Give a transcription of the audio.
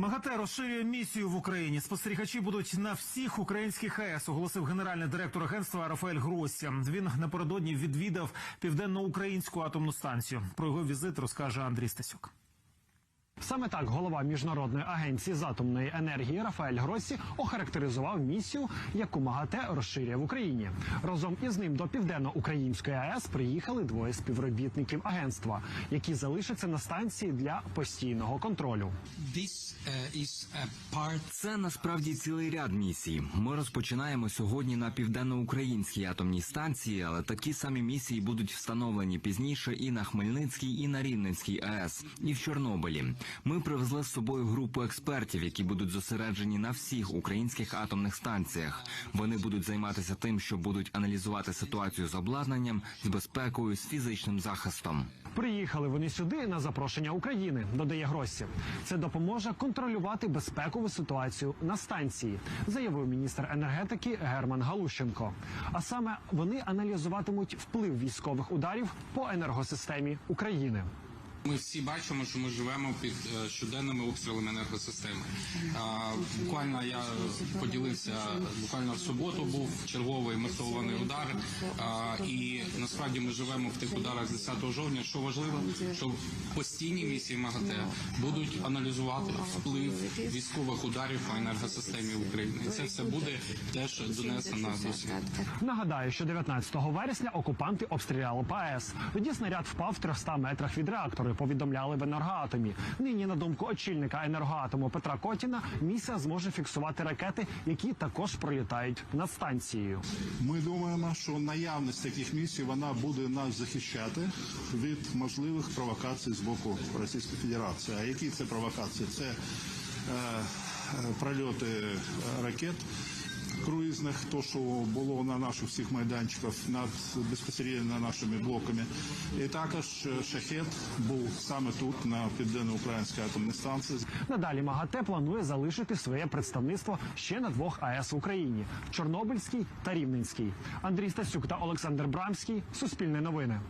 МАГАТЕ розширює місію в Україні. Спостерігачі будуть на всіх українських АЕС, оголосив генеральний директор агентства Рафаель Гроссі. Він напередодні відвідав південноукраїнську атомну станцію. Про його візит розкаже Андрій Стасюк. Саме так голова міжнародної агенції з атомної енергії Рафаель Гроссі охарактеризував місію, яку МАГАТЕ розширює в Україні. Разом із ним до південно-української АЕС приїхали двоє співробітників агентства, які залишаться на станції для постійного контролю. Uh, Це насправді цілий ряд місій. Ми розпочинаємо сьогодні на південноукраїнській атомній станції, але такі самі місії будуть встановлені пізніше і на Хмельницькій, і на Рівненській АЕС, і в Чорнобилі. Ми привезли з собою групу експертів, які будуть зосереджені на всіх українських атомних станціях. Вони будуть займатися тим, що будуть аналізувати ситуацію з обладнанням, з безпекою, з фізичним захистом. Приїхали вони сюди на запрошення України, додає Гроссі. Це допоможе контролювати безпекову ситуацію на станції, заявив міністр енергетики Герман Галущенко. А саме вони аналізуватимуть вплив військових ударів по енергосистемі України. Ми всі бачимо, що ми живемо під е, щоденними обстрілами енергосистеми. Буквально я поділився, буквально в суботу був черговий масований удар. І насправді ми живемо в тих ударах з 10 жовтня. Що важливо, що постійні місії МАГАТЕ будуть аналізувати вплив військових ударів по енергосистемі України. Це все буде теж донесено до світу. Нагадаю, що 19 вересня окупанти обстріляли ПАЕС. Тоді снаряд впав в 300 метрах від реактору. Повідомляли в енергоатомі. Нині, на думку очільника енергоатому Петра Котіна, місія зможе фіксувати ракети, які також пролітають над станцією. Ми думаємо, що наявність таких місій вона буде нас захищати від можливих провокацій з боку Російської Федерації. А які це провокації? Це е, е, прольоти е, ракет. Круїзних, то що було на наших всіх майданчиках над безпосередньо нашими блоками, і також шахет був саме тут на південно-українській атомній станції. Надалі МАГАТЕ планує залишити своє представництво ще на двох АЕС в Україні: Чорнобильській та Рівненській. Андрій Стасюк та Олександр Брамський. Суспільне новини.